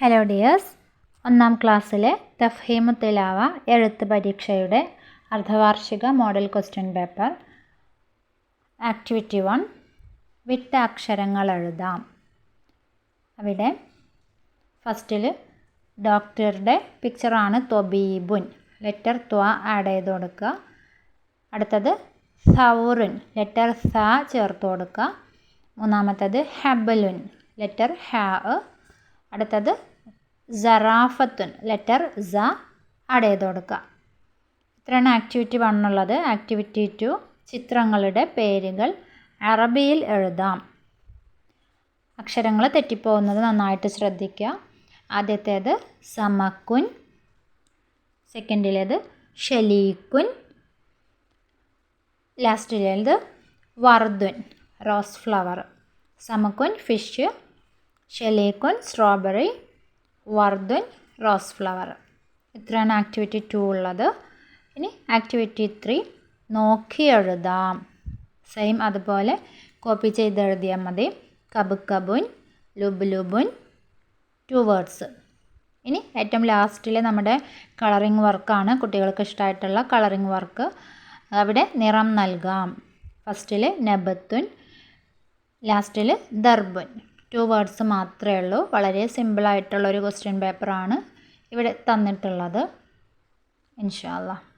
Hello dears ഒന്നാം ക്ലാസ്സിലെ തഫ്ഹീമു എഴുത്ത് പരീക്ഷയുടെ അർദ്ധവാർഷിക model question paper activity one വിട്ട അക്ഷരങ്ങൾ എഴുതാം. അവിടെ ഫസ്റ്റിൽ ഡോക്ടറുടെ പിക്ചറാണ് തൊബീബുൻ. ലെറ്റർ ത്വ ആഡ് ചെയ്ത് കൊടുക്കുക. അടുത്തത് സൗറുൻ. ലെറ്റർ സ ചേർത്ത് കൊടുക്കുക. മൂന്നാമത്തത് ഹബലുൻ. ലെറ്റർ ഹാ അടുത്തത് സറാഫത്തുൻ ലെറ്റർ സ ആഡ് ചെയ്ത് കൊടുക്കുക ഇത്രയാണ് ആക്ടിവിറ്റി വൺ ഉള്ളത്. ആക്ടിവിറ്റി ടു ചിത്രങ്ങളുടെ പേരുകൾ അറബിയിൽ എഴുതാം. അക്ഷരങ്ങൾ തെറ്റിപ്പോകുന്നത് നന്നായിട്ട് ശ്രദ്ധിക്കുക ആദ്യത്തേത് സമക്കുൻ സെക്കൻഡിലേത് ഷലീക്കുൻ ലാസ്റ്റിലേത് വർദ്ധുൻ റോസ് ഫ്ലവർ സമക്കുൻ ഫിഷ് ഷെലീക്കുൻ സ്ട്രോബെറി വർദ്ധൻ റോസ് ഫ്ലവർ. ഇത്രയാണ് ആക്ടിവിറ്റി ടു ഉള്ളത്. ഇനി ആക്ടിവിറ്റി ത്രീ നോക്കി എഴുതാം. സെയിം അതുപോലെ കോപ്പി ചെയ്ത് എഴുതിയാൽ മതി. കബ് കബുൻ ലുബ് ലുബുൻ ടു വേർഡ്സ്. ഇനി ഏറ്റവും ലാസ്റ്റിലെ നമ്മുടെ കളറിങ് വർക്കാണ്. കുട്ടികൾക്ക് ഇഷ്ടമായിട്ടുള്ള കളറിങ് വർക്ക്. അവിടെ നിറം നൽകാം. ഫസ്റ്റിൽ നബത്തുൻ ലാസ്റ്റിൽ ദർബുൻ. ടു വേർഡ്സ് മാത്രമേ ഉള്ളൂ. വളരെ സിമ്പിളായിട്ടുള്ളൊരു ക്വസ്റ്റ്യൻ പേപ്പറാണ് ഇവിടെ തന്നിട്ടുള്ളത്. ഇൻഷാല്ല